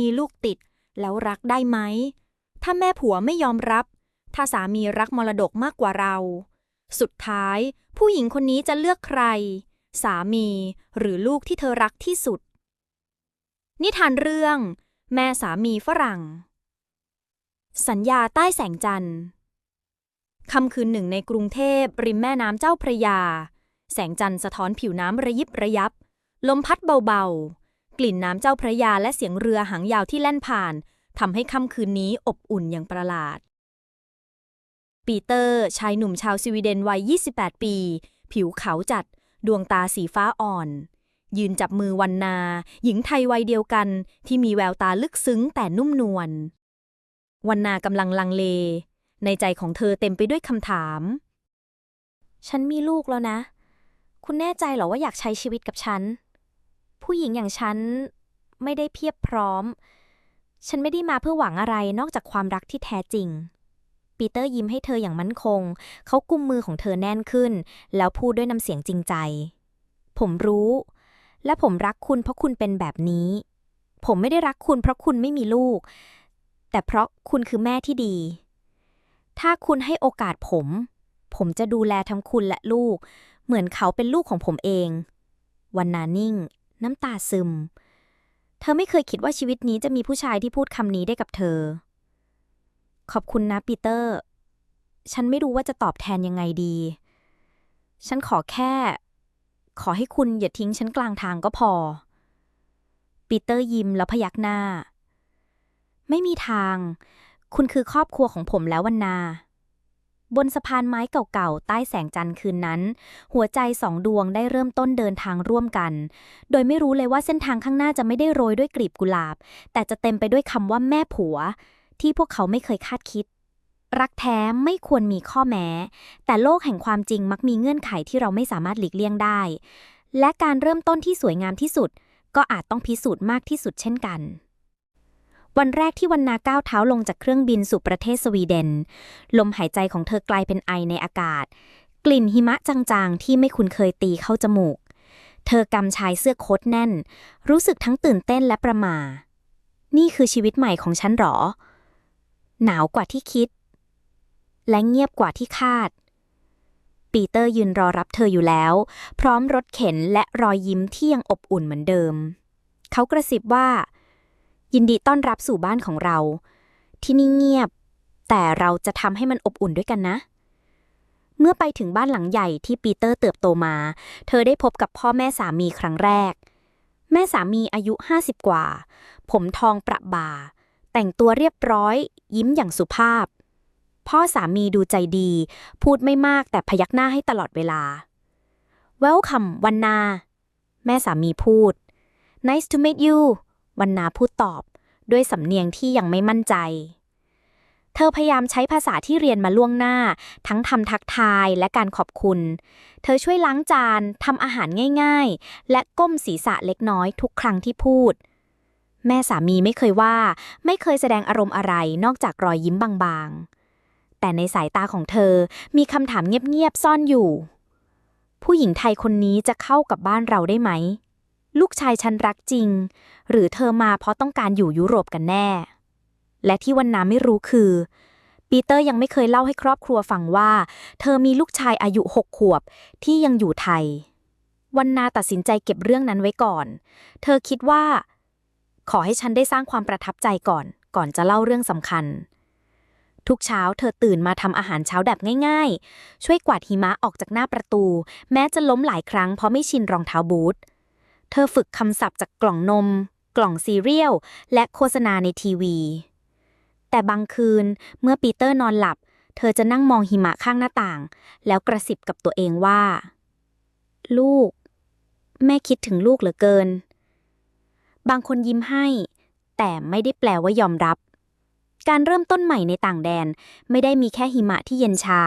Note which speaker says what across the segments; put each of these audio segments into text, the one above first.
Speaker 1: มีลูกติด แล้วรักได้ไหม ถ้าแม่ผัวไม่ยอมรับ ถ้าสามีรักมรดกมากกว่าเรา สุดท้าย ผู้หญิงคนนี้จะเลือกใคร สามีหรือลูกที่เธอรักที่สุด นิทานเรื่อง แม่สามีฝรั่ง สัญญาใต้แสงจันทร์ค่ำคืนหนึ่งในกรุงเทพริมแม่น้ำเจ้าพระยา แสงจันทร์สะท้อนผิวน้ำระยิบระยับ ลมพัดเบาๆ กลิ่นน้ำเจ้าพระยาและเสียงเรือหางยาวที่แล่นผ่านทำให้ค่ำคืนนี้อบอุ่นอย่างประหลาด ปีเตอร์ ชายหนุ่มชาวสวีเดนวัย 28 ปี ผิวขาวจัด ดวงตาสีฟ้าอ่อน ยืนจับมือวันนา หญิงไทยวัยเดียวกัน ที่มีแววตาลึกซึ้งแต่นุ่มนวล วันนากำลังลังเล ในใจของเธอเต็มไปด้วยคำถาม
Speaker 2: ฉันมีลูกแล้วนะ คุณแน่ใจเหรอว่าอยากใช้ชีวิตกับฉัน ผู้หญิงอย่างฉันไม่ได้เพียบพร้อม ฉันไม่ได้มาเพื่อหวังอะไรนอกจากความรักที่แท้จริง ปีเตอร์ยิ้มให้เธออย่างมั่นคง เขากุมมือของเธอแน่นขึ้น แล้วพูดด้วยน้ำเสียงจริงใจ ผมรู้ และผมรักคุณเพราะคุณเป็นแบบนี้ ผมไม่ได้รักคุณเพราะคุณไม่มีลูก แต่เพราะคุณคือแม่ที่ดี ถ้าคุณให้โอกาสผม ผมจะดูแลทั้งคุณและลูก เหมือนเขาเป็นลูกของผมเองวันนานิ่ง น้ำตาซึม เธอไม่เคยคิดว่าชีวิตนี้จะมีผู้ชายที่พูดคำนี้ได้กับเธอ ขอบคุณนะปีเตอร์ ฉันไม่รู้ว่าจะตอบแทนยังไงดี ฉันขอแค่ ขอให้คุณอย่าทิ้งฉันกลางทางก็พอ ปีเตอร์ยิ้มแล้วพยักหน้า ไม่มีทาง คุณคือครอบครัวของผมแล้ววันนา บนสะพานไม้เก่าๆ ใต้แสงจันทร์คืนนั้น หัวใจสองดวงได้เริ่มต้นเดินทางร่วมกัน โดยไม่รู้เลยว่าเส้นทางข้างหน้าจะไม่ได้โรยด้วยกลีบกุหลาบ แต่จะเต็มไปด้วยคำว่าแม่ผัว ที่พวกเขาไม่เคยคาดคิด รักแท้ไม่ควรมีข้อแม้ แต่โลกแห่งความจริงมักมีเงื่อนไขที่เราไม่สามารถหลีกเลี่ยงได้ และการเริ่มต้นที่สวยงามที่สุด ก็อาจต้องพิสูจน์มากที่สุดเช่นกัน วันแรกที่วันนาก้าวเท้าลงจากเครื่องบินสู่ประเทศสวีเดน ลมหายใจของเธอกลายเป็นไอในอากาศ กลิ่นหิมะจางๆ ที่ไม่คุ้นเคยตีเข้าจมูก เธอกำชายเสื้อโค้ทแน่น รู้สึกทั้งตื่นเต้นและประหม่านี่คือชีวิตใหม่ของฉันหรอ หนาวกว่าที่คิด และเงียบกว่าที่คาดปีเตอร์ยืนรอรับเธออยู่แล้ว พร้อมรถเข็นและรอยยิ้มที่ยังอบอุ่นเหมือนเดิม เขากระซิบว่า ยินดีต้อนรับสู่บ้านของเรา ที่นี่เงียบ แต่เราจะทำให้มันอบอุ่นด้วยกันนะ เมื่อไปถึงบ้านหลังใหญ่ที่ปีเตอร์เติบโตมา เธอได้พบกับพ่อแม่สามีครั้งแรก แม่สามีอายุ 50 กว่า ผมทองประบ่า แต่งตัวเรียบร้อย ยิ้มอย่างสุภาพ พ่อสามีดูใจดี พูดไม่มากแต่พยักหน้าให้ตลอดเวลา Welcome วันนา แม่สามีพูด Nice to meet you วันนาพูดตอบ ด้วยสำเนียงที่ยังไม่มั่นใจ เธอพยายามใช้ภาษาที่เรียนมาล่วงหน้า ทั้งทำทักทายและการขอบคุณ เธอช่วยล้างจานทำอาหารง่ายๆ และก้มศีรษะเล็กน้อยทุกครั้งที่พูด แม่สามีไม่เคยว่า ไม่เคยแสดงอารมณ์อะไรนอกจากรอยยิ้มบางๆ แต่ในสายตาของเธอมีคำถามเงียบๆซ่อนอยู่ ผู้หญิงไทยคนนี้จะเข้ากับบ้านเราได้ไหม ลูกชายฉันรักจริง หรือเธอมาเพราะต้องการอยู่ยุโรปกันแน่ และที่วันนาไม่รู้คือ ปีเตอร์ยังไม่เคยเล่าให้ครอบครัวฟังว่า เธอมีลูกชายอายุหกขวบที่ยังอยู่ไทย วันนาตัดสินใจเก็บเรื่องนั้นไว้ก่อน เธอคิดว่า ขอให้ฉันได้สร้างความประทับใจก่อน ก่อนจะเล่าเรื่องสำคัญทุกเช้าเธอตื่นมาทำอาหารเช้าแบบง่ายๆ ช่วยกวาดหิมะออกจากหน้าประตู แม้จะล้มหลายครั้งเพราะไม่ชินรองเท้าบูท เธอฝึกคำศัพท์จากกล่องนม กล่องซีเรียล และโฆษณาในทีวี แต่บางคืนเมื่อปีเตอร์นอนหลับ เธอจะนั่งมองหิมะข้างหน้าต่าง แล้วกระสิบกับตัวเองว่า ลูก แม่คิดถึงลูกเหลือเกิน บางคนยิ้มให้ แต่ไม่ได้แปลว่ายอมรับการเริ่มต้นใหม่ในต่างแดนไม่ได้มีแค่หิมะที่เย็นชา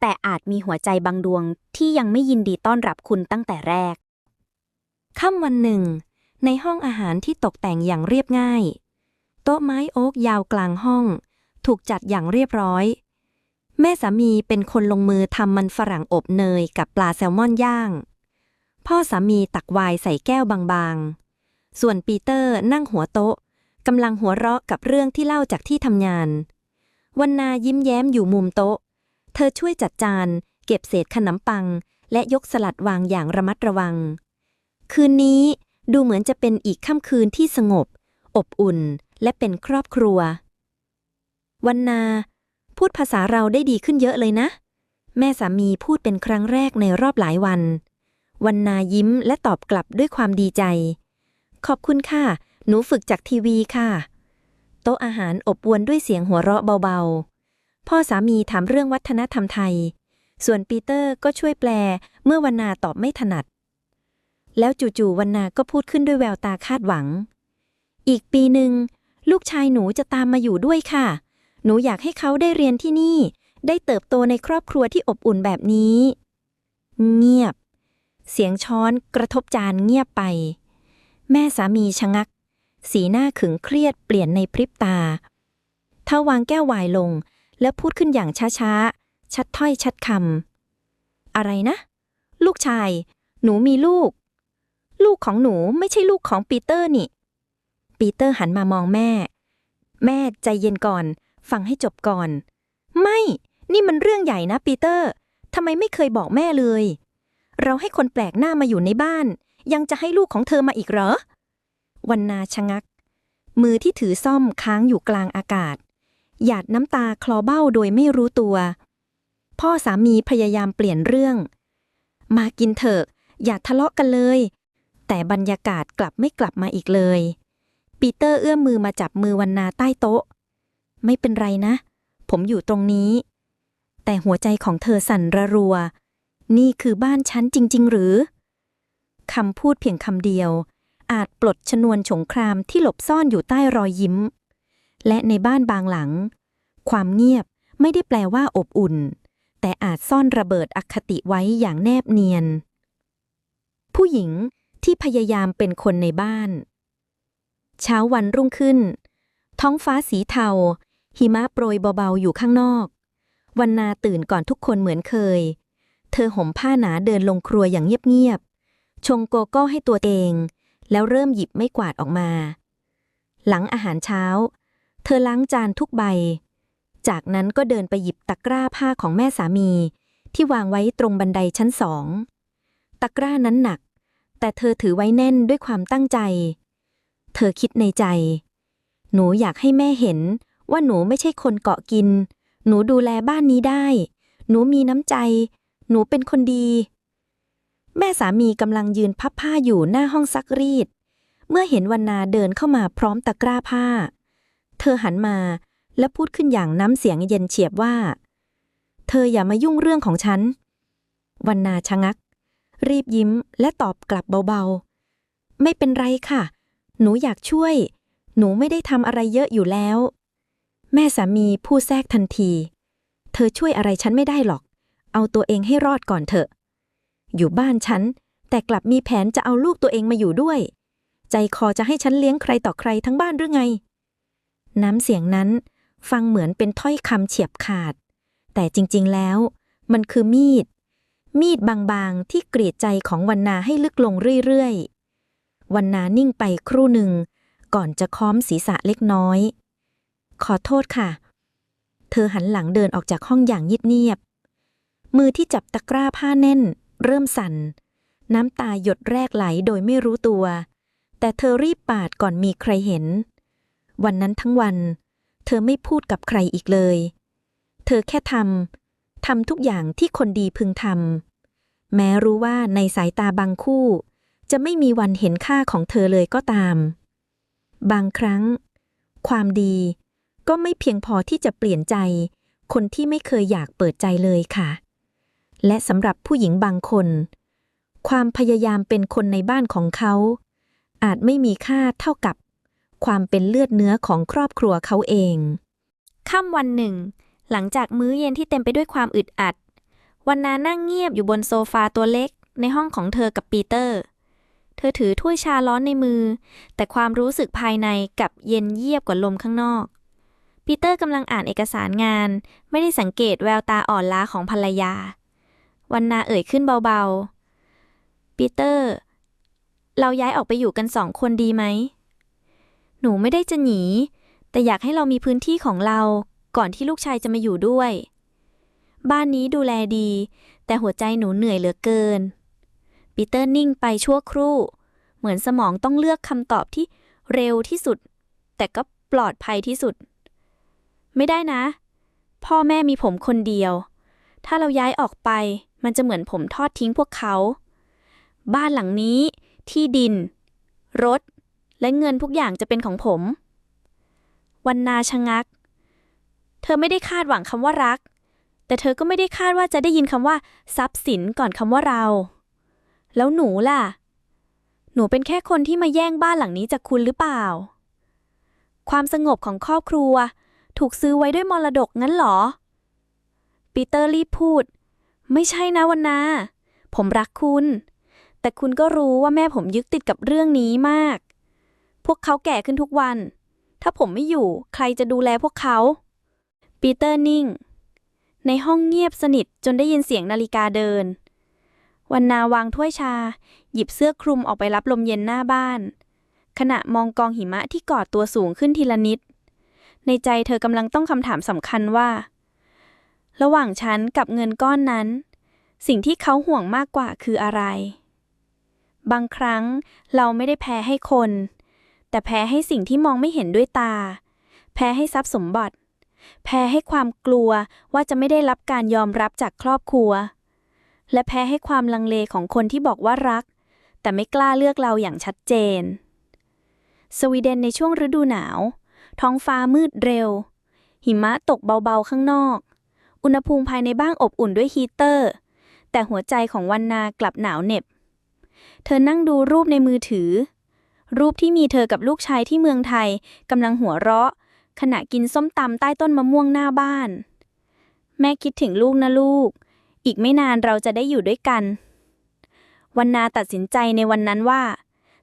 Speaker 2: แต่อาจมีหัวใจบางดวงที่ยังไม่ยินดีต้อนรับคุณตั้งแต่แรก
Speaker 3: ค่ำวันหนึ่ง ในห้องอาหารที่ตกแต่งอย่างเรียบง่าย โต๊ะไม้โอ๊กยาวกลางห้อง ถูกจัดอย่างเรียบร้อย แม่สามีเป็นคนลงมือทำมันฝรั่งอบเนยกับปลาแซลมอนย่าง พ่อสามีตักไวน์ใส่แก้วบางๆ ส่วนปีเตอร์นั่งหัวโต๊ะกำลังหัวเราะกับเรื่องที่เล่าจากที่ทำงานวันนายิ้มแย้มอยู่มุมโต๊ะ เธอช่วยจัดจาน เก็บเศษขนมปัง และยกสลัดวางอย่างระมัดระวัง คืนนี้ดูเหมือนจะเป็นอีกค่ำคืนที่สงบ อบอุ่นและเป็นครอบครัว วันนา พูดภาษาเราได้ดีขึ้นเยอะเลยนะ แม่สามีพูดเป็นครั้งแรกในรอบหลายวัน วันนายิ้มและตอบกลับด้วยความดีใจ ขอบคุณค่ะ หนูฝึกจากทีวีค่ะ โต๊ะอาหารอบอวลด้วยเสียงหัวเราะเบาๆ พ่อสามีถามเรื่องวัฒนธรรมไทย ส่วนปีเตอร์ก็ช่วยแปลเมื่อวันนาตอบไม่ถนัด แล้วจู่ๆวันนาก็พูดขึ้นด้วยแววตาคาดหวัง อีกปีหนึ่งลูกชายหนูจะตามมาอยู่ด้วยค่ะ หนูอยากให้เขาได้เรียนที่นี่ ได้เติบโตในครอบครัวที่อบอุ่นแบบนี้ เงียบ เสียงช้อนกระทบจานเงียบไป แม่สามีชะงัก สีหน้าขึงเครียดเปลี่ยนในพริบตาเท่าวางแก้วไวน์ลง แล้วพูดขึ้นอย่างช้าๆ ชัดถ้อยชัดคำอะไรนะ ลูกชาย หนูมีลูก ลูกของหนูไม่ใช่ลูกของปีเตอร์นี่ ปีเตอร์หันมามองแม่ แม่ใจเย็นก่อน ฟังให้จบก่อน ไม่ นี่มันเรื่องใหญ่นะปีเตอร์ทำไมไม่เคยบอกแม่เลย เราให้คนแปลกหน้ามาอยู่ในบ้าน ยังจะให้ลูกของเธอมาอีกเหรอ วันนาชะงัก มือที่ถือซ่อมค้างอยู่กลางอากาศ หยาดน้ำตาคลอเบ้าโดยไม่รู้ตัว พ่อสามีพยายามเปลี่ยนเรื่อง มากินเถอะ อย่าทะเลาะกันเลย แต่บรรยากาศกลับไม่กลับมาอีกเลย ปีเตอร์เอื้อมมือมาจับมือวันนาใต้โต๊ะ ไม่เป็นไรนะ ผมอยู่ตรงนี้ แต่หัวใจของเธอสั่นระรัว นี่คือบ้านฉันจริง ๆ หรือคำพูดเพียงคำเดียว อาจปลดชนวนสงครามที่หลบซ่อนอยู่ใต้รอยยิ้ม และในบ้านบางหลัง ความเงียบไม่ได้แปลว่าอบอุ่น แต่อาจซ่อนระเบิดอคติไว้อย่างแนบเนียน ผู้หญิง ที่พยายามเป็นคนในบ้าน เช้าวันรุ่งขึ้น ท้องฟ้าสีเทา หิมะโปรยเบาๆอยู่ข้างนอก วันนาตื่นก่อนทุกคนเหมือนเคย เธอห่มผ้าหนาเดินลงครัวอย่างเงียบๆ ชงโกโก้ให้ตัวเอง แล้วเริ่มหยิบไม่กวาดออกมา หลังอาหารเช้า เธอล้างจานทุกใบ จากนั้นก็เดินไปหยิบตะกร้าผ้าของแม่สามีที่วางไว้ตรงบันไดชั้นสอง ตะกร้านั้นหนัก แต่เธอถือไว้แน่นด้วยความตั้งใจ เธอคิดในใจ หนูอยากให้แม่เห็นว่าหนูไม่ใช่คนเกาะกิน หนูดูแลบ้านนี้ได้ หนูมีน้ำใจ หนูเป็นคนดี แม่สามีกำลังยืนพับผ้าอยู่หน้าห้องซักรีด เมื่อเห็นวันนาเดินเข้ามาพร้อมตะกร้าผ้า เธอหันมาและพูดขึ้นอย่างน้ำเสียงเย็นเฉียบว่า เธออย่ามายุ่งเรื่องของฉัน วันนาชะงัก รีบยิ้มและตอบกลับเบาๆ ไม่เป็นไรค่ะ หนูอยากช่วย หนูไม่ได้ทำอะไรเยอะอยู่แล้ว แม่สามีพูดแทรกทันที เธอช่วยอะไรฉันไม่ได้หรอก เอาตัวเองให้รอดก่อนเถอะ อยู่บ้านฉัน แต่กลับมีแผนจะเอาลูกตัวเองมาอยู่ด้วย ใจคอจะให้ฉันเลี้ยงใครต่อใครทั้งบ้านหรือไง น้ำเสียงนั้นฟังเหมือนเป็นถ้อยคำเฉียบขาด แต่จริงๆแล้ว มันคือมีด มีดบางๆ ที่กรีดใจของวันนาให้ลึกลงเรื่อยๆ วันนานิ่งไปครู่หนึ่ง ก่อนจะค้อมศีรษะเล็กน้อย ขอโทษค่ะ เธอหันหลังเดินออกจากห้องอย่างเงียบๆมือที่จับตะกร้าผ้าแน่น เริ่มสั่น น้ำตาหยดแรกไหลโดยไม่รู้ตัว แต่เธอรีบปาดก่อนมีใครเห็น วันนั้นทั้งวัน เธอไม่พูดกับใครอีกเลย เธอแค่ทำ ทำทุกอย่างที่คนดีพึงทำแม้รู้ว่าในสายตาบางคู่ จะไม่มีวันเห็นค่าของเธอเลยก็ตาม บางครั้ง ความดีก็ไม่เพียงพอที่จะเปลี่ยนใจ คนที่ไม่เคยอยากเปิดใจเลยค่ะ และสำหรับผู้หญิงบางคน ความพยายามเป็นคนในบ้านของเขา อาจไม่มีค่าเท่ากับ ความเป็นเลือดเนื้อของครอบครัวเขาเอง
Speaker 2: ค่ำวันหนึ่ง หลังจากมื้อเย็นที่เต็มไปด้วยความอึดอัด วันนานั่งเงียบอยู่บนโซฟาตัวเล็กในห้องของเธอกับปีเตอร์ เธอถือถ้วยชาร้อนในมือ แต่ความรู้สึกภายในกับเย็นเยียบกว่าลมข้างนอก ปีเตอร์กำลังอ่านเอกสารงาน ไม่ได้สังเกตแววตาอ่อนล้าของภรรยา วันนาเอ่ยขึ้นเบาๆ ปีเตอร์ เราย้ายออกไปอยู่กันสองคนดีไหม หนูไม่ได้จะหนี แต่อยากให้เรามีพื้นที่ของเรา ก่อนที่ลูกชายจะมาอยู่ด้วย บ้านนี้ดูแลดี แต่หัวใจหนูเหนื่อยเหลือเกิน ปีเตอร์นิ่งไปชั่วครู่ เหมือนสมองต้องเลือกคำตอบที่เร็วที่สุด แต่ก็ปลอดภัยที่สุด ไม่ได้นะ พ่อแม่มีผมคนเดียว ถ้าเราย้ายออกไป มันจะเหมือนผมทอดทิ้งพวกเขา บ้านหลังนี้ ที่ดิน รถ และเงินทุกอย่างจะเป็นของผมวันนาชะงัก เธอไม่ได้คาดหวังคำว่ารัก แต่เธอก็ไม่ได้คาดว่าจะได้ยินคำว่า ทรัพย์สินก่อนคำว่าเรา แล้วหนูล่ะ หนูเป็นแค่คนที่มาแย่งบ้านหลังนี้จากคุณหรือเปล่า ความสงบของครอบครัว ถูกซื้อไว้ด้วยมรดกงั้นหรอ ปีเตอร์รีบพูด ไม่ใช่นะวันนา ผมรักคุณ แต่คุณก็รู้ว่าแม่ผมยึดติดกับเรื่องนี้มาก พวกเขาแก่ขึ้นทุกวัน ถ้าผมไม่อยู่ ใครจะดูแลพวกเขา ปีเตอร์นิ่ง ในห้องเงียบสนิทจนได้ยินเสียงนาฬิกาเดิน วันนาวางถ้วยชา หยิบเสื้อคลุมออกไปรับลมเย็นหน้าบ้าน ขณะมองกองหิมะที่กอดตัวสูงขึ้นทีละนิด ในใจเธอกำลังต้องคำถามสำคัญว่า ระหว่างฉันกับเงินก้อนนั้น สิ่งที่เขาห่วงมากกว่าคืออะไร บางครั้งเราไม่ได้แพ้ให้คน แต่แพ้ให้สิ่งที่มองไม่เห็นด้วยตา แพ้ให้ทรัพย์สมบัติ แพ้ให้ความกลัวว่าจะไม่ได้รับการยอมรับจากครอบครัว และแพ้ให้ความลังเลของคนที่บอกว่ารัก แต่ไม่กล้าเลือกเราอย่างชัดเจน สวีเดนในช่วงฤดูหนาว ท้องฟ้ามืดเร็ว หิมะตกเบาๆข้างนอก อุณหภูมิภายในบ้านอบอุ่นด้วยฮีเตอร์ แต่หัวใจของวันนากลับหนาวเหน็บ เธอนั่งดูรูปในมือถือรูปที่มีเธอกับลูกชายที่เมืองไทยกำลังหัวเราะ ขณะกินส้มตำใต้ต้นมะม่วงหน้าบ้าน แม่คิดถึงลูกนะลูก อีกไม่นานเราจะได้อยู่ด้วยกัน วันนาตัดสินใจในวันนั้นว่า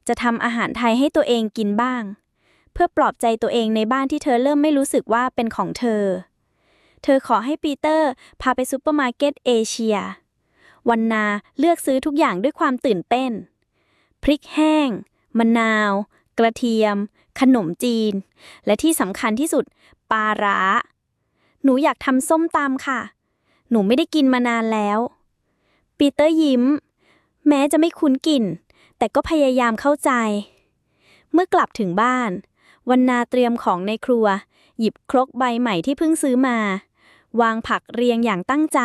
Speaker 2: จะทำอาหารไทยให้ตัวเองกินบ้าง เพื่อปลอบใจตัวเองในบ้านที่เธอเริ่มไม่รู้สึกว่าเป็นของเธอ เธอขอให้ปีเตอร์พาไปซูเปอร์มาร์เก็ตเอเชีย วันนาเลือกซื้อทุกอย่างด้วยความตื่นเต้น พริกแห้ง มะนาว กระเทียม ขนมจีน และที่สำคัญที่สุด ปลาร้า หนูอยากทำส้มตำค่ะ หนูไม่ได้กินมานานแล้ว ปีเตอร์ยิ้ม แม้จะไม่คุ้นกลิ่น แต่ก็พยายามเข้าใจ เมื่อกลับถึงบ้านวันนาเตรียมของในครัว หยิบครกใบใหม่ที่เพิ่งซื้อมา วางผักเรียงอย่างตั้งใจ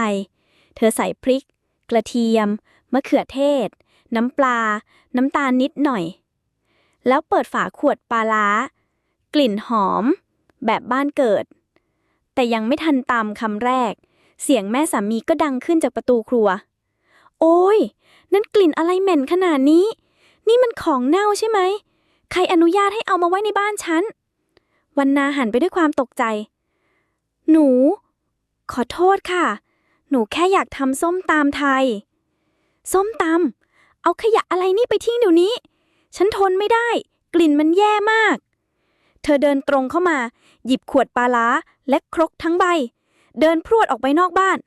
Speaker 2: เธอใส่พริก กระเทียม มะเขือเทศ น้ำปลา น้ำตาลนิดหน่อย แล้วเปิดฝาขวดปลาล้า กลิ่นหอม แบบบ้านเกิด แต่ยังไม่ทันตามคำแรก เสียงแม่สามีก็ดังขึ้นจากประตูครัว โอ้ย นั่นกลิ่นอะไรเหม็นขนาดนี้ นี่มันของเน่าใช่ไหม ใครอนุญาตให้เอามาไว้ในบ้านฉัน วันนาหันไปด้วยความตกใจ หนู ขอโทษค่ะ หนูแค่อยากทำส้มตำไทย ส้มตำเอาขยะอะไรนี่ไปทิ้งเดี๋ยวนี้ ฉันทนไม่ได้ กลิ่นมันแย่มาก เธอเดินตรงเข้ามา หยิบขวดปลาล้าและครกทั้งใบ เดินพรวดออกไปนอกบ้าน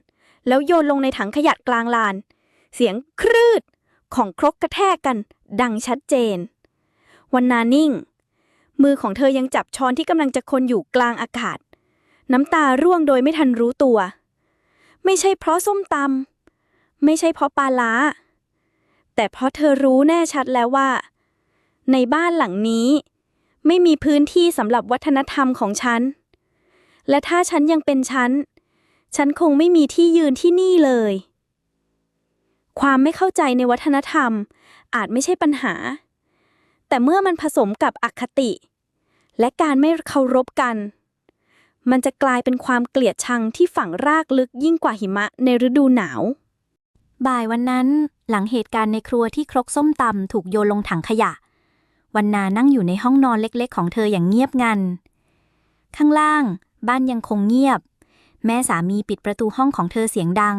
Speaker 2: แล้วโยนลงในถังขยะกลางลาน เสียงครืดของครกกระแทกกัน ดังชัดเจน วันนานิ่ง มือของเธอยังจับช้อนที่กำลังจะคนอยู่กลางอากาศ น้ำตาร่วงโดยไม่ทันรู้ตัว ไม่ใช่เพราะส้มตำไม่ใช่เพราะปลาล้า แต่เพราะเธอรู้แน่ชัดแล้วว่า ในบ้านหลังนี้ ไม่มีพื้นที่สำหรับวัฒนธรรมของฉัน และถ้าฉันยังเป็นฉัน ฉันคงไม่มีที่ยืนที่นี่เลย ความไม่เข้าใจในวัฒนธรรมอาจไม่ใช่ปัญหา แต่เมื่อมันผสมกับอคติ และการไม่เคารพกัน มันจะกลายเป็นความเกลียดชังที่ฝังรากลึกยิ่งกว่าหิมะในฤดูหนาว บ่ายวันนั้นหลังเหตุการณ์ในครัวที่ครกส้มตำถูกโยนลงถังขยะ วันนานั่งอยู่ในห้องนอนเล็กๆ ของเธออย่างเงียบงัน ข้างล่าง บ้านยังคงเงียบ แม่สามีปิดประตูห้องของเธอเสียงดัง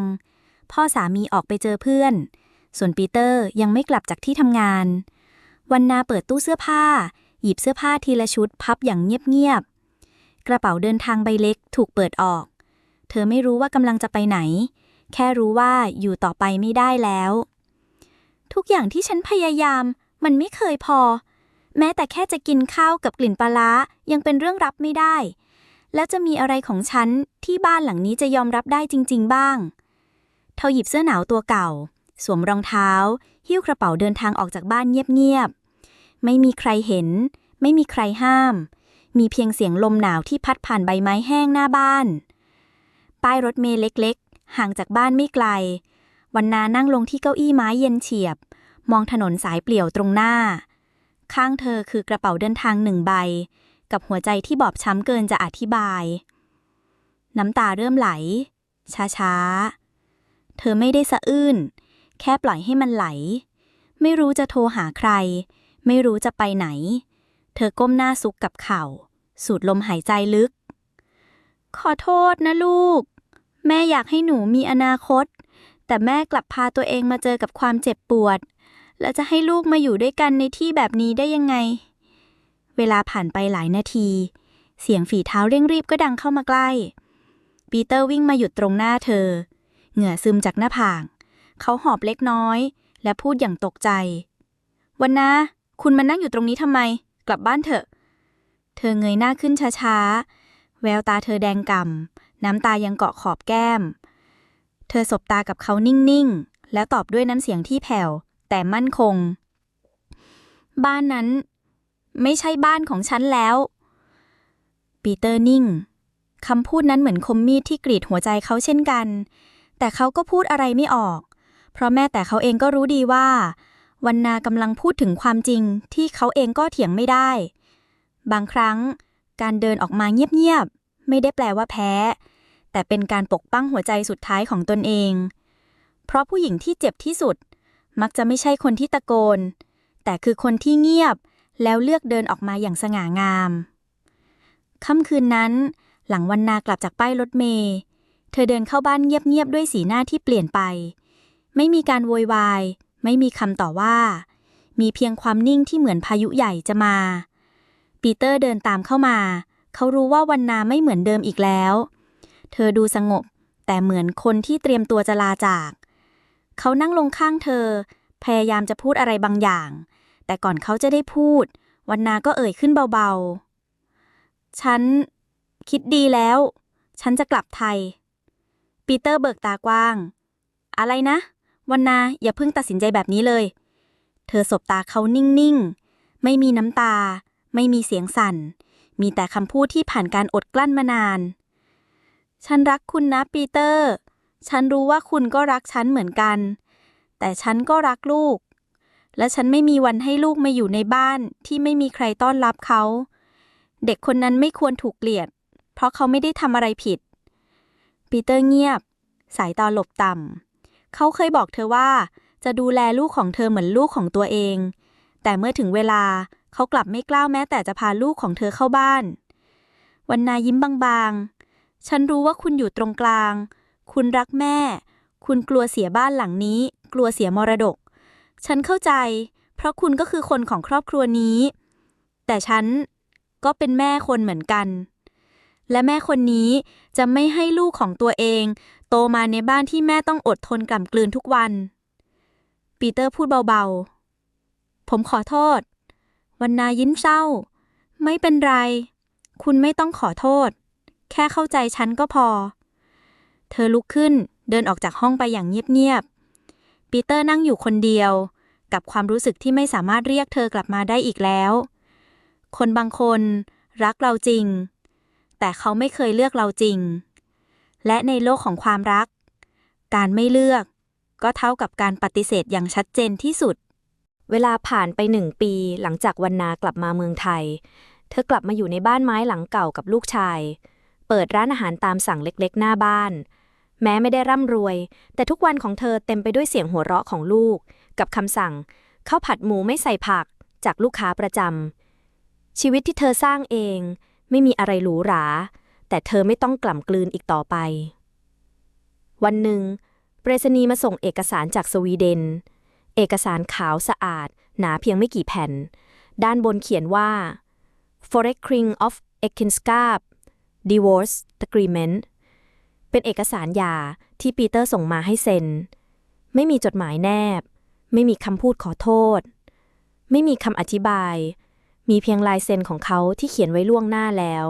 Speaker 2: พ่อสามีออกไปเจอเพื่อน ส่วนปีเตอร์ยังไม่กลับจากที่ทำงาน วันนาเปิดตู้เสื้อผ้า หยิบเสื้อผ้าทีละชุดพับอย่างเงียบๆ กระเป๋าเดินทางใบเล็กถูกเปิดออก เธอไม่รู้ว่ากำลังจะไปไหน แค่รู้ว่าอยู่ต่อไปไม่ได้แล้ว ทุกอย่างที่ฉันพยายาม มันไม่เคยพอ แม้แต่แค่จะกินข้าวกับกลิ่นปลาร้ายังเป็นเรื่องรับไม่ได้ แล้วจะมีอะไรของฉันที่บ้านหลังนี้จะยอมรับได้จริง ๆ บ้าง เธอหยิบเสื้อหนาวตัวเก่า สวมรองเท้า หิ้วกระเป๋าเดินทางออกจากบ้านเงียบๆ ไม่มีใครเห็น ไม่มีใครห้าม มีเพียงเสียงลมหนาวที่พัดผ่านใบไม้แห้งหน้าบ้าน ป้ายรถเมล์เล็กๆ ห่างจากบ้านไม่ไกล วันนานั่งลงที่เก้าอี้ไม้เย็นเฉียบ มองถนนสายเปลี่ยวตรงหน้า ข้างเธอคือกระเป๋าเดินทางหนึ่งใบ กับหัวใจที่บอบช้ำเกินจะอธิบาย น้ำตาเริ่มไหล ช้าๆ เธอไม่ได้สะอื้น แค่ปล่อยให้มันไหล ไม่รู้จะโทรหาใคร ไม่รู้จะไปไหน เธอก้มหน้าซุกกับเข่า สูดลมหายใจลึก ขอโทษนะลูก แม่อยากให้หนูมีอนาคต แต่แม่กลับพาตัวเองมาเจอกับความเจ็บปวด แล้วจะให้ลูกมาอยู่ด้วยกันในที่แบบนี้ได้ยังไง เวลาผ่านไปหลายนาที เสียงฝีเท้าเร่งรีบก็ดังเข้ามาใกล้ ปีเตอร์วิ่งมาหยุดตรงหน้าเธอ เหงื่อซึมจากหน้าผากเขาหอบเล็กน้อย และพูดอย่างตกใจ วันนาคุณมานั่งอยู่ตรงนี้ทำไม กลับบ้านเถอะ เธอเงยหน้าขึ้นช้าๆ แววตาเธอแดงก่ำ น้ำตายังเกาะขอบแก้ม เธอสบตากับเขานิ่งๆ แล้วตอบด้วยน้ำเสียงที่แผ่ว แต่มั่นคง บ้านนั้นไม่ใช่บ้านของฉันแล้ว ปีเตอร์นิ่งคำพูดนั้นเหมือนคมมีดที่กรีดหัวใจเขาเช่นกัน แต่เขาก็พูดอะไรไม่ออก เพราะแม้แต่เขาเองก็รู้ดีว่า วันนากำลังพูดถึงความจริงที่เขาเองก็เถียงไม่ได้ บางครั้งการเดินออกมาเงียบๆ ไม่ได้แปลว่าแพ้ แต่เป็นการปกป้องหัวใจสุดท้ายของตนเอง เพราะผู้หญิงที่เจ็บที่สุด มักจะไม่ใช่คนที่ตะโกน แต่คือคนที่เงียบแล้วเลือกเดินออกมาอย่างสง่างาม ค่ำคืนนั้น หลังวันนากลับจากป้ายรถเมล์เธอเดินเข้าบ้านเงียบๆด้วยสีหน้าที่เปลี่ยนไป ไม่มีการโวยวาย ไม่มีคำต่อว่า มีเพียงความนิ่งที่เหมือนพายุใหญ่จะมา ปีเตอร์เดินตามเข้ามา เขารู้ว่าวันนาไม่เหมือนเดิมอีกแล้ว เธอดูสงบ แต่เหมือนคนที่เตรียมตัวจะลาจาก เขานั่งลงข้างเธอ พยายามจะพูดอะไรบางอย่าง แต่ก่อนเขาจะได้พูด วันนาก็เอ่ยขึ้นเบาๆ ฉัน คิดดีแล้ว ฉันจะกลับไทย ปีเตอร์เบิกตากว้าง อะไรนะ วันนาอย่าเพิ่งตัดสินใจแบบนี้เลย เธอสบตาเขานิ่งๆ ไม่มีน้ำตา ไม่มีเสียงสั่น มีแต่คำพูดที่ผ่านการอดกลั้นมานาน ฉันรักคุณนะปีเตอร์ ฉันรู้ว่าคุณก็รักฉันเหมือนกัน แต่ฉันก็รักลูก และฉันไม่มีวันให้ลูกมาอยู่ในบ้านที่ไม่มีใครต้อนรับเขา เด็กคนนั้นไม่ควรถูกเกลียด เพราะเขาไม่ได้ทำอะไรผิด ปีเตอร์เงียบ สายตาหลบต่ำ เขาเคยบอกเธอว่า จะดูแลลูกของเธอเหมือนลูกของตัวเอง แต่เมื่อถึงเวลาเขากลับไม่กล้าแม้แต่จะพาลูกของเธอเข้าบ้าน วันนายิ้มบางๆ ฉันรู้ว่าคุณอยู่ตรงกลาง คุณรักแม่ คุณกลัวเสียบ้านหลังนี้ กลัวเสียมรดก ฉันเข้าใจ เพราะคุณก็คือคนของครอบครัวนี้ แต่ฉันก็เป็นแม่คนเหมือนกัน และแม่คนนี้จะไม่ให้ลูกของตัวเอง โตมาในบ้านที่แม่ต้องอดทนกล่ำกลืนทุกวัน ปีเตอร์พูดเบาๆ ผมขอโทษ วันนายิ้มเศร้า ไม่เป็นไร คุณไม่ต้องขอโทษ แค่เข้าใจฉันก็พอ เธอลุกขึ้นเดินออกจากห้องไปอย่างเงียบๆ ปีเตอร์นั่งอยู่คนเดียว กับความรู้สึกที่ไม่สามารถเรียกเธอกลับมาได้อีกแล้ว คนบางคนรักเราจริง แต่เขาไม่เคยเลือกเราจริง และในโลกของความรัก การไม่เลือก ก็เท่ากับการปฏิเสธอย่างชัดเจนที่สุด
Speaker 3: เวลาผ่านไปหนึ่งปีหลังจากวันนากลับมาเมืองไทย เธอกลับมาอยู่ในบ้านไม้หลังเก่ากับลูกชาย เปิดร้านอาหารตามสั่งเล็กๆ หน้าบ้าน แม้ไม่ได้ร่ำรวย แต่ทุกวันของเธอเต็มไปด้วยเสียงหัวเราะของลูก กับคำสั่งข้าวผัดหมูไม่ใส่ผักจากลูกค้าประจำชีวิตที่เธอสร้างเอง ไม่มีอะไรหรูหรา แต่เธอไม่ต้องกล่ำกลืนอีกต่อไป วันหนึ่งไปรษณียมาส่งเอกสารจากสวีเดน เอกสารขาวสะอาด หนาเพียงไม่กี่แผ่น ด้านบนเขียนว่า Foreign of e k i n s k a p Divorce Agreement เป็นเอกสารยาที่ปีเตอร์ส่งมาให้เซ็น ไม่มีจดหมายแนบ ไม่มีคำพูดขอโทษ ไม่มีคำอธิบาย
Speaker 2: มีเพียงลายเซ็นของเขาที่เขียนไว้ล่วงหน้าแล้ว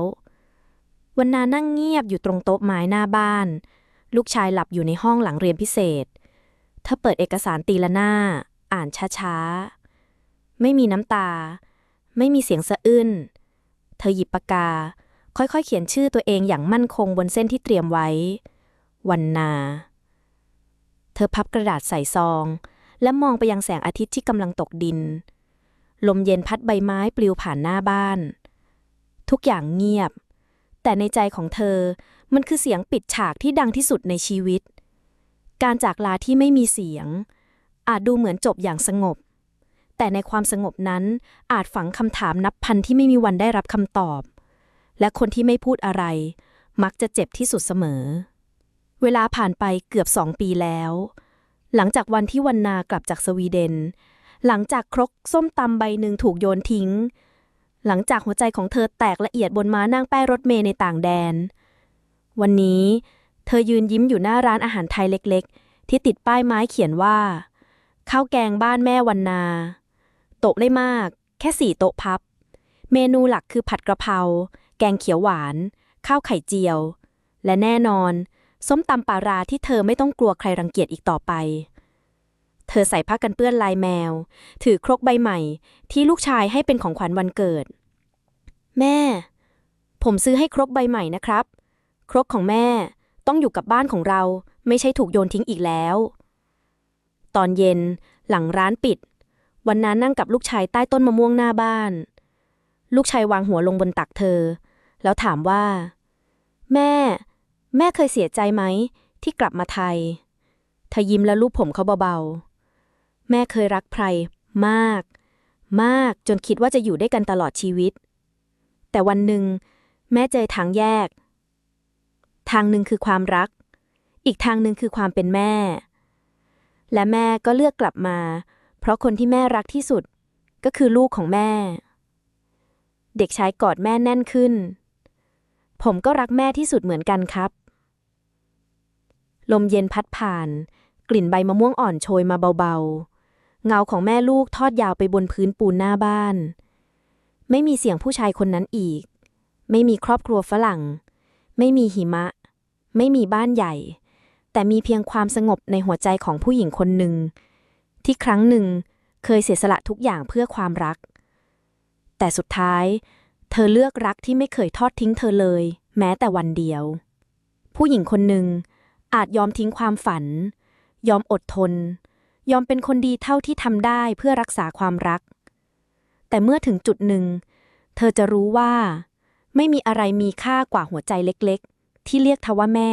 Speaker 2: วันนานั่งเงียบอยู่ตรงโต๊ะไม้หน้าบ้าน ลูกชายหลับอยู่ในห้องหลังเรียนพิเศษ เธอเปิดเอกสารตีละหน้า อ่านช้าๆ ไม่มีน้ำตา ไม่มีเสียงสะอื้น เธอหยิบปากกา ค่อยๆ เขียนชื่อตัวเองอย่างมั่นคงบนเส้นที่เตรียมไว้ วันนา เธอพับกระดาษใส่ซอง และมองไปยังแสงอาทิตย์ที่กำลังตกดิน ลมเย็นพัดใบไม้ปลิวผ่านหน้าบ้าน ทุกอย่างเงียบ แต่ในใจของเธอมันคือเสียงปิดฉากที่ดังที่สุดในชีวิต การจากลาที่ไม่มีเสียง อาจดูเหมือนจบอย่างสงบ แต่ในความสงบนั้นอาจฝังคำถามนับพันที่ไม่มีวันได้รับคำตอบ และคนที่ไม่พูดอะไร มักจะเจ็บที่สุดเสมอ เวลาผ่านไปเกือบสองปีแล้ว หลังจากวันที่วันนากลับจากสวีเดน หลังจากครกส้มตำใบหนึ่งถูกโยนทิ้ง หลังจากหัวใจของเธอแตกละเอียดบนม้านั่งแป้ายรถเมล์ในต่างแดน วันนี้เธอยืนยิ้มอยู่หน้าร้านอาหารไทยเล็กๆ ที่ติดป้ายไม้เขียนว่าข้าวแกงบ้านแม่วันนา โต๊ะได้มาก แค่สี่โต๊ะพับ เมนูหลักคือผัดกระเพรา แกงเขียวหวาน ข้าวไข่เจียว และแน่นอน ส้มตำปลาราที่เธอไม่ต้องกลัวใครรังเกียจอีกต่อไป เธอใส่ผ้ากันเปื้อนลายแมว ถือครกใบใหม่ ที่ลูกชายให้เป็นของขวัญวันเกิด แม่ ผมซื้อให้ครกใบใหม่นะครับ ครกของแม่ต้องอยู่กับบ้านของเราไม่ใช่ถูกโยนทิ้งอีกแล้ว ตอนเย็นหลังร้านปิด วันนั้นนั่งกับลูกชายใต้ต้นมะม่วงหน้าบ้าน ลูกชายวางหัวลงบนตักเธอ แล้วถามว่า แม่ แม่เคยเสียใจไหม ที่กลับมาไทยเธอยิ้มแล้วลูบผมเขาเบาๆ แม่เคยรักไพรมาก มากจนคิดว่าจะอยู่ด้วยกันตลอดชีวิต แต่วันหนึ่ง แม่เจอทางแยก ทางหนึ่งคือความรัก อีกทางหนึ่งคือความเป็นแม่ และแม่ก็เลือกกลับมา เพราะคนที่แม่รักที่สุด ก็คือลูกของแม่ เด็กชายกอดแม่แน่นขึ้น ผมก็รักแม่ที่สุดเหมือนกันครับ ลมเย็นพัดผ่าน กลิ่นใบมะม่วงอ่อนโชยมาเบาๆ เงาของแม่ลูกทอดยาวไปบนพื้นปูนหน้าบ้าน ไม่มีเสียงผู้ชายคนนั้นอีก ไม่มีครอบครัวฝรั่ง ไม่มีหิมะ ไม่มีบ้านใหญ่ แต่มีเพียงความสงบในหัวใจของผู้หญิงคนหนึ่ง ที่ครั้งหนึ่งเคยเสียสละทุกอย่างเพื่อความรัก แต่สุดท้าย เธอเลือกรักที่ไม่เคยทอดทิ้งเธอเลย แม้แต่วันเดียว ผู้หญิงคนหนึ่งอาจยอมทิ้งความฝัน ยอมอดทน ยอมเป็นคนดีเท่าที่ทำได้เพื่อรักษาความรัก แต่เมื่อถึงจุดหนึ่ง เธอจะรู้ว่า ไม่มีอะไรมีค่ากว่าหัวใจเล็กๆ ที่เรียกเธอว่าแม่